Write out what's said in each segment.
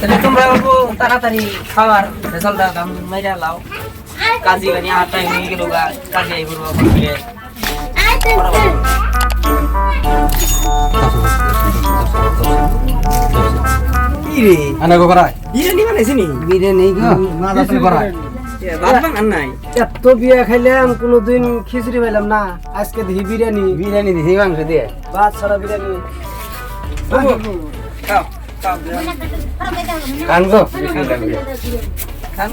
তাহলে তোমরা অল্প তাড়াতাড়ি খাওয়ার রেজাল্টটা দাম মেরে লাও। কাজী গানি আর টাইম হয়ে গেল গা কাজে আইব ফিরে। কি রে? আনা গো বিরিয়ানি নি? বিরিয়ানি গো মাছ আছে করাই ভাত বানান নাই? এত বিয়া খাইলাম কোনোদিন খিচুড়ি পাইলাম না। আজকে দেখি বিরিয়ানি। বিরিয়ানি দিছি মাংস দিয়ে। ভাত ছাড়া বিরিয়ানি। খাও। খাও খান গো খান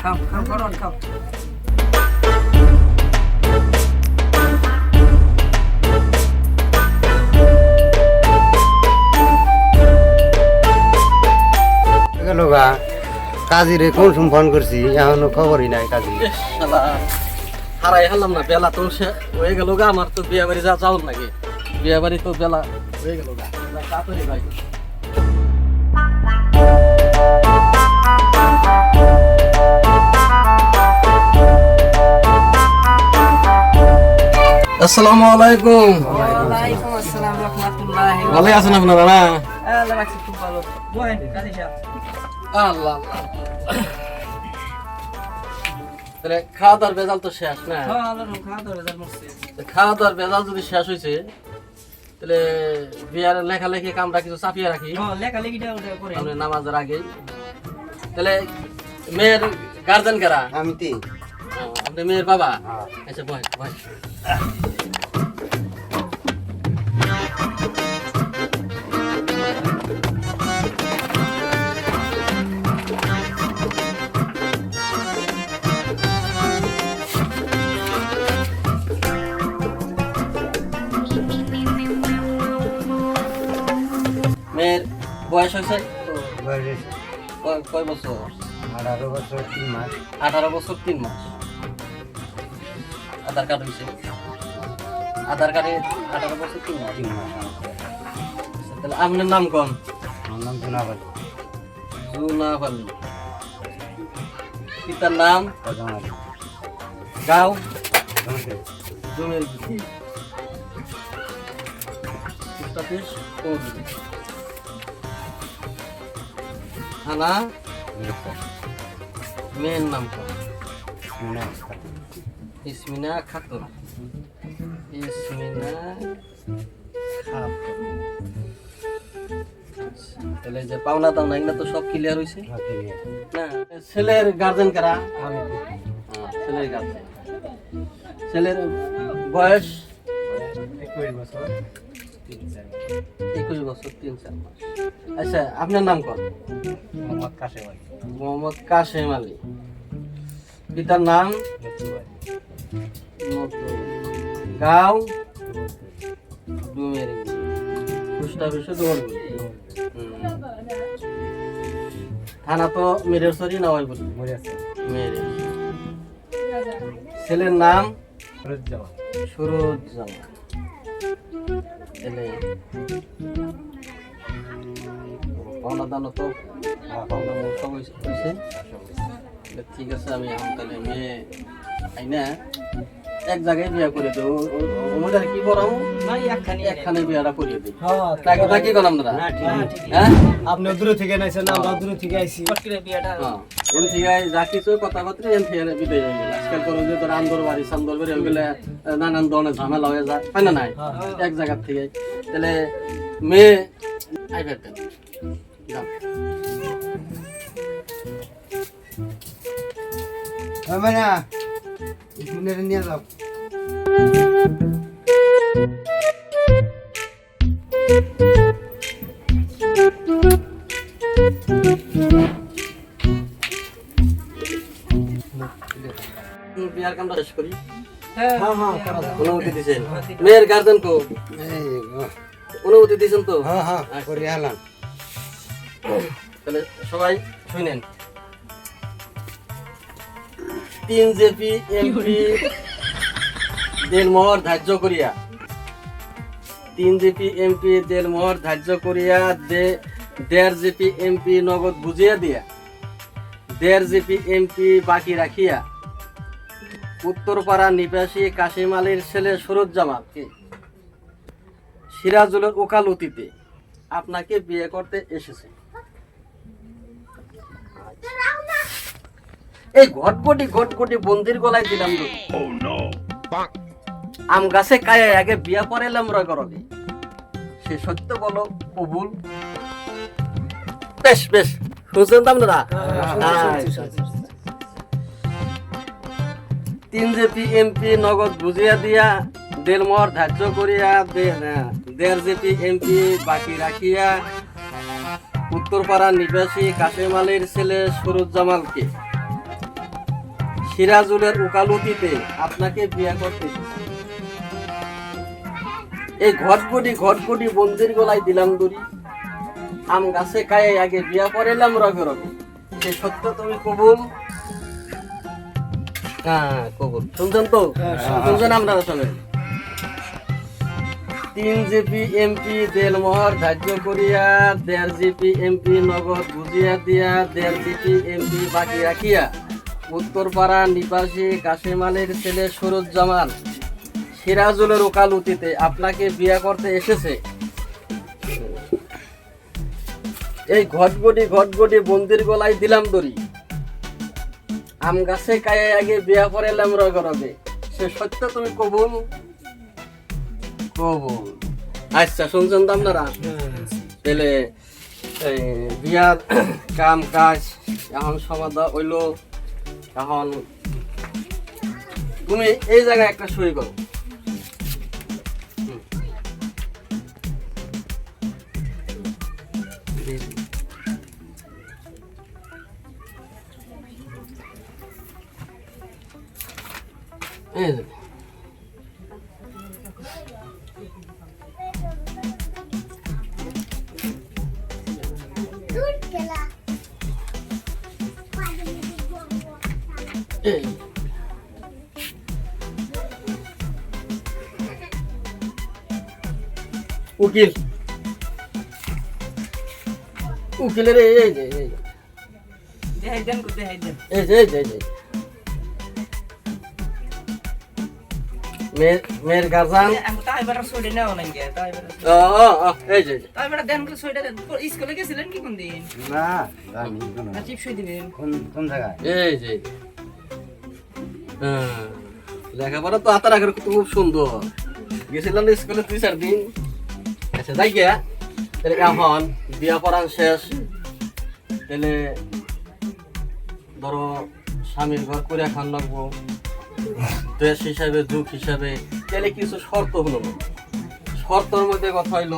খাও খাও খাও। কাজী রে কোন সময় ফোন করছি এখনও খবরই নাই কাজী। শালা হারাই হারলাম না বেলা তো সে হয়ে গেল গা আমার তো বিয়ে বাড়ি যা যাও নাকি বিয়ে বাড়ি তো বেলা হয়ে গেল গা তাড়াতাড়ি। আসসালামু আলাইকুম। ভালো আছেন আপনারা আল্লাহ। তাহলে খাওয়া দাওয়ার বেজাল তো শেষ না? হ্যাঁ খাওয়া দাওয়ার বেজাল যদি শেষ হয়েছে তাহলে বিয়ার লেখালেখি কামরা কিছু চাপিয়ে রাখি। হ্যাঁ লেখা লেখিটা ওটা করে। আমরা নামাজের আগে তাহলে মেয়ের গার্জেন কারা? আমি তি। আপনি মেয়ের বাবা? আচ্ছা বয় বয়। বয়স হয়েছে কয়- বছর আঠারো বছর তিন মাস আঠারো বছর তিন মাস আধার কার্ড হয়েছে আধার কার্ডে আঠারো বছর তিন মাস তিন মাস তাহলে আপনার নাম কম আমার নাম জুনাবাদ জুনাবালি পিতার নাম? গাঁও? জমির থানা? মেয়ের নাম ইসমিনা খাতুন। ইসমিনা তাহলে যে পাওনা দাওনা এগুলো তো সব ক্লিয়ার হয়েছে না ছেলের গার্জেন কারা? ছেলের গার্জেন ছেলের বয়স? একুশ বছর একুশ বছর তিন চার মাস। আচ্ছা আপনার নাম কর মোহাম্মদ কাশেম আলী। মোহাম্মদ কাশেম আলী। পিতার নাম? গাঁও? ডুমের পোস্ট অফিসে থানা তো মেরের সরি না হয় বলি? মরে আছে মেরে ছেলের নাম? সুরজ জামা ছেলে পাওনা দানো তো সব হয়েছে ঠিক আছে আমি এখন তাহলে মেয়ে আই না এক জায়গায় বিয়া করে দেবো। ওদের কি করাম নাই একখানি একখানে বিয়াটা করিয়ে দিই হ্যাঁ তাকে তাকে করাম না ঠিক হ্যাঁ? আপনি দূরে থেকে নাইছেন আমরা দূরে থেকে আইছি। বিয়াটা। হ্যাঁ এন থেকে যা কিছু কথাবার্তা এন থেকে বিদায় হয়ে গেল। আজকাল করে যে তোর আন্দর বাড়ি সান্দর বাড়ি ওইগুলো নানান ধরনের ঝামেলা হয়ে যায়। হয় না নাই? এক জায়গার থেকে। তাহলে মেয়ে আইবে মানে মিনিট নিয়ে যাও। বিয়ার কামটা শেষ করি? হ্যাঁ। হ্যাঁ হ্যাঁ করা যাও অনুমতি দিছেন মেয়ের গার্জেন গো। অনুমতি দিছেন তো? হ্যাঁ হ্যাঁ করে আলাম। তাহলে সবাই শুনেন তিন জেপি, এমপি দেড়মোহর ধার্য করিয়া। তিন জেপি, এমপি দেড়মোহর ধার্য করিয়া যে দেড় জিপি, এমপি নগদ বুঝিয়ে দিয়া, দেড় জিপি, এমপি বাকি রাখিয়া, উত্তরপাড়া নিবাসী কাশিম আলীর ছেলে সুরজ জামালকে সিরাজুলের ওকালতিতে আপনাকে বিয়ে করতে এসেছে। এই ঘটঘটি ঘটঘটি বন্দির গলায় দিলাম তো। আম গাছে কায়ে আগে বিয়া পরে এলাম রয় করবে সে সত্য বলো কবুল? বেশ বেশ। শুনছেন তো আপনারা? আচ্ছা, আচ্ছা। তিন জেপি এমপি নগদ বুঝিয়া দিয়া দেড়মর ধার্য করিয়া দেড় জেপি এমপি বাকি রাখিয়া উত্তরপাড়া নিবাসী কাশেম আলীর ছেলে সুরজ জামালকে সিরাজুলের উকালতিতে আপনাকে বিয়া করতে এই ঘটঘটি ঘটঘটি বন্দির গলায় দিলাম দড়ি আম গাছে কায়ে আগে বিয়া পড়েলাম রগে রগে সে সত্য তুমি কবুল? হ্যাঁ কবুল। শুনছেন তো? শুনছেন আপনারা সবাই? তিন জিপি এমপি দেলমোহর ধার্য করিয়া দেড় জিপি এমপি নগদ বুঝিয়া দিয়া দেড় জিপি এমপি বাকি রাখিয়া উত্তরপাড়া নিবাসী কাশেম আলীর ছেলে সুরজ সিরাজুলের ওকালতিতে আপনাকে বিয়ে করতে এসেছে। এই ঘটঘটি ঘটঘটি বন্দির গলায় দিলাম দড়ি। আম গাছে কায়ে আগে বিয়া পড়াইলাম রগে রগে। সে সত্য তুমি কবুল? কবুল। আচ্ছা শুনছেন তো আপনারা? তাহলে বিয়ার কাম কাজ, এখন সমাধা হইল। এখন তুমি এই জায়গায় একটা সই করো এই। উকিল। উকিলের এই এই যে এই যে। এই যে যে যে। মেয়ের গার্জান। লেখাপড়া তো আতার আগের খুব সুন্দর। গেছিলাম স্কুলে দুই চার দিন। যাই গিয়া। তাহলে এখন বিয়া শেষ। তাহলে ধরো স্বামীর ঘর করে লাগবো। দেশ হিসাবে হিসাবে, তাহলে কিছু শর্ত হলো শর্তর মধ্যে কথা হইল,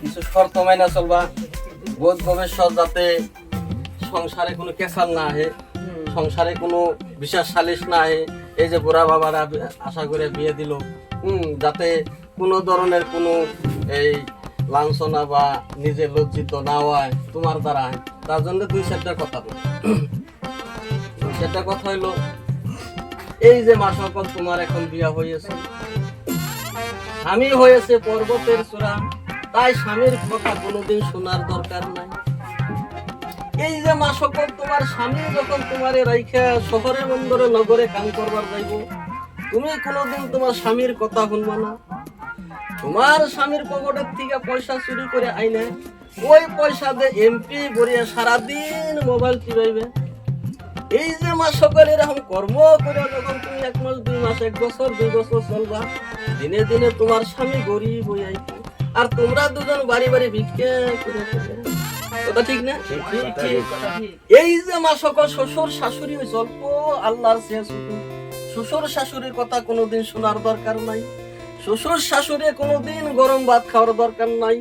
কিছু শর্ত চলবা। বোধ ভবিষ্যৎ যাতে সংসারে কোনো কেসাল না আহে, সংসারে কোনো বিশ্বাস সালিশ না আহে। এই যে বুড়া বাবারা আশা করে বিয়ে দিল যাতে কোনো ধরনের কোনো এই লাঞ্ছনা বা নিজে লজ্জিত না হয় তোমার দ্বারা। তার জন্য দুই চারটা কথা বলি। দুই কথা হইল, এই যে মা সকল তোমার এখন বিয়া হয়েছে স্বামী হয়েছে পর্বতের চূড়া, তাই স্বামীর কথা কোনোদিন শোনার দরকার নাই। এই যে মা সকল তোমার স্বামী যখন তোমার রাইখা শহরে বন্দরে নগরে কাম করবার যাইব তুমি কোনোদিন তোমার স্বামীর কথা শুনবা না। তোমার স্বামীর পকেটের থেকে পয়সা চুরি করে আইনে ওই পয়সা দিয়ে এমপি বরিয়া সারাদিন মোবাইল চিবাইবে এই যে মা সকল এরকম কর্ম করে যখন তুমি এক মাস দুই মাস এক বছর দুই বছর চলবা দিনে দিনে তোমার স্বামী গরিব হয়ে আইছে আর তোমরা দুজন বাড়ি বাড়ি ভিক্ষে করে কথা ঠিক না? এই যে মা সকল শ্বশুর শাশুড়ি ওই অল্প আল্লাহর শেষ। শ্বশুর শাশুড়ির কথা কোনোদিন শোনার দরকার নাই। শ্বশুর শাশুড়ি কোনোদিন গরম ভাত খাওয়ার দরকার নাই।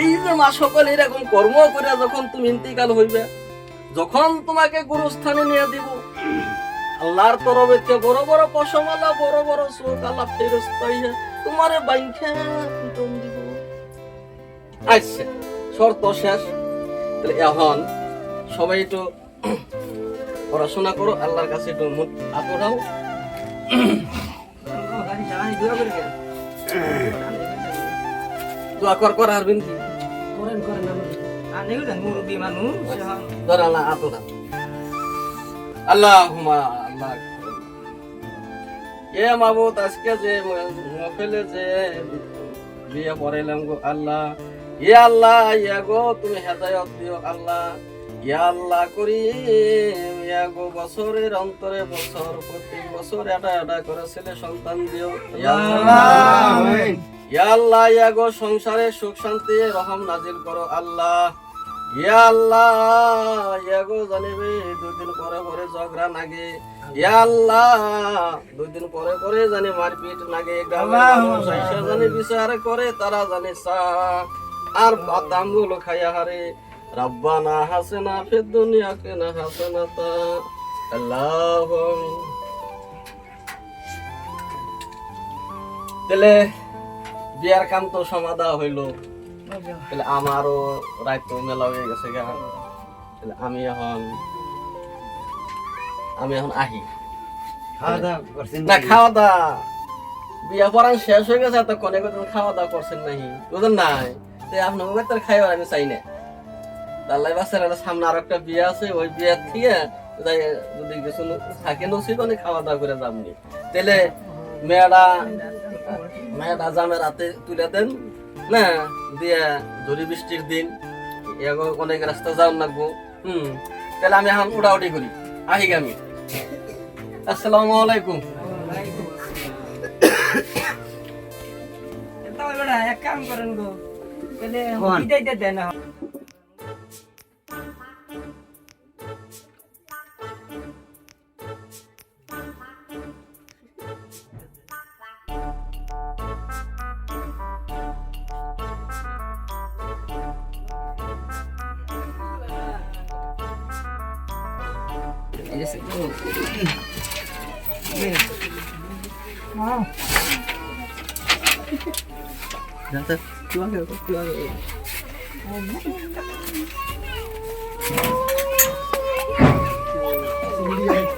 এই যে মা সকল এরকম কর্ম করে যখন তুমি ইন্তিকাল হইবে, যখন তোমাকে গুরুস্থানে নিয়ে দিব, আল্লাহর থেকে বড় বড় পশমালা, বড় বড় চোখ আল্লাহ ফেরস্ত তোমারে বাইখা আচ্ছা শর্ত শেষ। এখন সবাই একটু পড়াশোনা করো আল্লাহর কাছে একটু মুখ আতরাও দোয়া করে কর আর বিনতি করেন করেন আমি আনে গেল মুরব্বী মানুষ ধর আল্লাহ আতরা আল্লাহুমা আল্লাহ। এ মাবুত আজকে যে মফেলে যে বিয়ে পড়াইলাম গো আল্লাহ। এ আল্লাহ ইয়া গো তুমি হেদায়ত দিও আল্লাহ। আল্লাহ করি গো বছরের অন্তরে বছর প্রত্যেক বছর এটা এটা করে ছেলে সন্তান দিও। ইয়া আল্লাহ ইয়া গো সংসারে সুখ শান্তি রহম নাজিল করো আল্লাহ। ইয়া আল্লাহ ইয়া গো জানিবে দুই দিন পরে পরে ঝগড়া নাগে। ইয়া আল্লাহ দুই দিন পরে পরে জানি মারপিট নাগে। গ্রামের জানি বিচার করে তারা জানি চা। আর বাদামগুলো খাইয়া হারে। রব্বানা হাসেনা ফিদ দুনিয়া কেনা হাসেনা তা আল্লাহ তাহলে বিয়ার কাম তো সমাধা হইল। তাহলে আমারও রাত মেলা হয়ে গেছে গা। তাহলে আমি এখন আমি এখন আহি। খাওয়া দাওয়া করছেন না খাওয়া দাওয়া বিয়া পড়ান শেষ হয়ে গেছে কোনে কোনে খাওয়া দাওয়া করছেন নাহি বুঝলেন নাই? তো আপনার খাইবার আমি চাই না। তাল্লাই বাচ্চার সামনে আর একটা বিয়ে আছে ওই বিয়ার থেকে যাই যদি কিছু থাকে নসিব মানে খাওয়া দাওয়া করে যাবনি তাহলে মেয়েরা মেয়েরা জামের রাতে তুলে দেন না দিয়ে ধরি বৃষ্টির দিন এগো অনেক রাস্তা যাও লাগবো হুম তাহলে আমি এখন উড়াউড়ি করি। আহি আমি আসসালামু আলাইকুম। এক কাম করেন গো তাহলে です。どう、うん、なんだ、食わげろ、食わげろ。Thank.